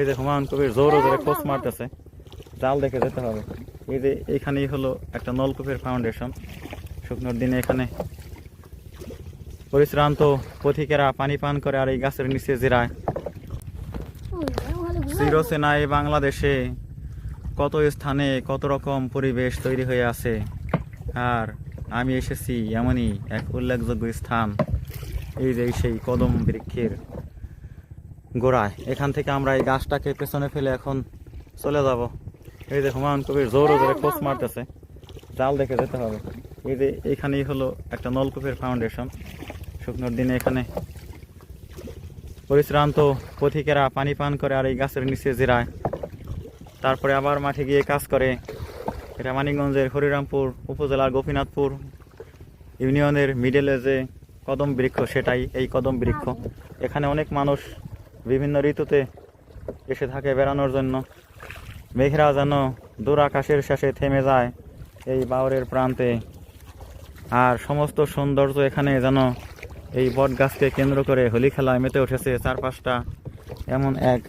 এই যে হুমায়ুন কবির খোঁজ মারতেছে। জাল দেখে যেতে হবে। এই যে এখানেই হলো একটা নলকূপের ফাউন্ডেশন শুকনোর দিনে এখানে পরিশ্রান্ত পথিকেরা পানি পান করে আর এই গাছের নিচে জিরায়। চিরসেনা বাংলাদেশে কত স্থানে কত রকম পরিবেশ তৈরি হয়ে আছে? আর আমি এসেছি এমনই এক উল্লেখযোগ্য স্থান। এই যে সেই কদম বৃক্ষের গোড়ায়। এখান থেকে আমরা এই গাছটাকে পেছনে ফেলে এখন চলে যাব। এই যে হুমায়ুন কবির জোরে জোরে খোঁজ মারতেছে। জাল দেখে যেতে হবে। এই যে এখানেই হলো একটা নলকূপের ফাউন্ডেশন শুকনোর দিনে এখানে পরিশ্রান্ত পথিকেরা পানি পান করে আর এই গাছের নিচে জিরায়। তারপরে আবার মাঠে গিয়ে কাজ করে। এটা মানিকগঞ্জের হরিরামপুর উপজেলার গোপীনাথপুর ইউনিয়নের মিডলে যে কদম বৃক্ষ, সেটাই এই কদম বৃক্ষ। এখানে অনেক মানুষ বিভিন্ন ঋতুতে এসে থাকে বেড়ানোর জন্য। মেঘরা যেন দূর আকাশের শেষে থেমে যায় এই বাউরের প্রান্তে। আর সমস্ত সৌন্দর্য এখানে যেন এই বট গাছকে কেন্দ্র করে হোলি খেলায় মেতে উঠেছে চারপাশটা। এমন এক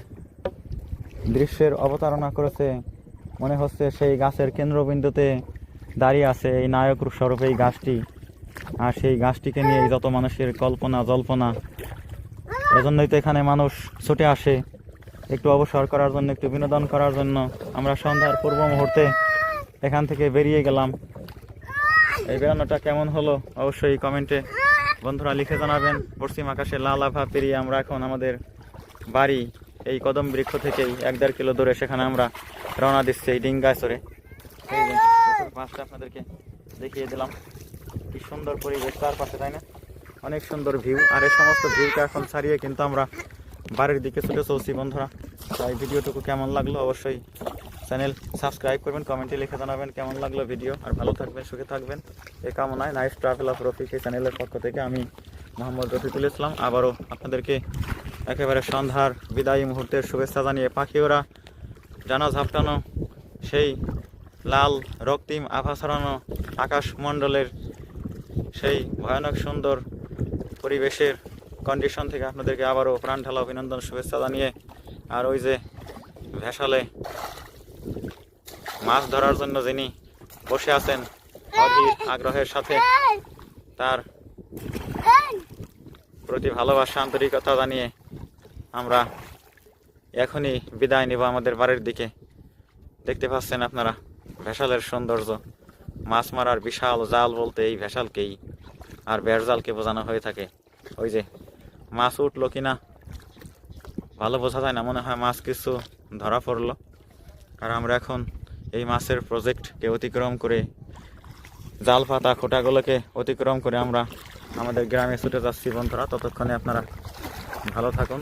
দৃশ্যের অবতারণা করেছে। মনে হচ্ছে সেই গাছের কেন্দ্রবিন্দুতে দাঁড়িয়ে আছে এই নায়ক স্বরূপ এই গাছটি। আর সেই গাছটিকে নিয়ে যত মানুষের কল্পনা, জল্পনা এজন্যই তো এখানে মানুষ ছুটে আসে, একটু অবসর করার জন্য, একটু বিনোদন করার জন্য। আমরা সন্ধ্যার পূর্ব মুহূর্তে এখান থেকে বেরিয়ে গেলাম। এই বেড়ানোটা কেমন হলো? অবশ্যই কমেন্টে বন্ধুরা লিখে জানাবেন। পশ্চিম আকাশে লাল আভা পেরিয়ে আমরা এখন আমাদের বাড়ি, এই কদম বৃক্ষ থেকেই এক দেড় কিলো দূরে সেখানে আমরা রওনা দিচ্ছি এই ডিঙ্গায় এই পাঁচটা আপনাদেরকে দেখিয়ে দিলাম। কি সুন্দর পরিবেশ তার পাশে তাই না? অনেক সুন্দর ভিউ। আর এই সমস্ত ভিউটা এখন ছাড়িয়ে কিন্তু আমরা বাড়ির দিকে ছুটে চলছি, বন্ধুরা। তাই ভিডিওটুকু কেমন লাগল অবশ্যই চ্যানেল সাবস্ক্রাইব করবেন, কমেন্টে লিখে জানাবেন কেমন লাগল ভিডিও। আর ভালো থাকবেন, সুখে থাকবেন। এ কামনায় নাইস ট্রাভেল অফ রফিক এই চ্যানেলের পক্ষ থেকে আমি মোহাম্মদ রফিকুল ইসলাম। আবারও আপনাদেরকে একেবারে সন্ধ্যার বিদায়ী মুহূর্তের শুভেচ্ছা জানিয়ে পাখি ওরা জানা ঝাপটানো সেই লাল রক্তিম আভা ছড়ানো আকাশমণ্ডলের সেই ভয়ানক সুন্দর পরিবেশের কন্ডিশন থেকে আপনাদেরকে আবারও প্রাণ ঢালা অভিনন্দন, শুভেচ্ছা জানিয়ে, আর ওই যে ভেসালে মাছ ধরার জন্য যিনি বসে আছেন, অধীর আগ্রহের সাথে তার প্রতি ভালোবাসা, আন্তরিকতা জানিয়ে আমরা এখনই বিদায় নেব আমাদের বাড়ির দিকে। দেখতে পাচ্ছেন আপনারা, ভেসালের সৌন্দর্য, মাছ মারার বিশাল জাল বলতে এই ভেসালকেই আর জালকে বোঝানো হয়ে থাকে। ওই যে, মাছ উঠল কিনা? ভালো বোঝা যায় না, মনে হয় মাছ কিছু ধরা পড়ল। আর আমরা এখন এই মাছের প্রজেক্টকে অতিক্রম করে, জাল পাতা, খোটাগুলোকে অতিক্রম করে আমরা আমাদের গ্রামে ছুটে যাচ্ছি। বন্ধুরা, ততক্ষণে আপনারা ভালো থাকুন।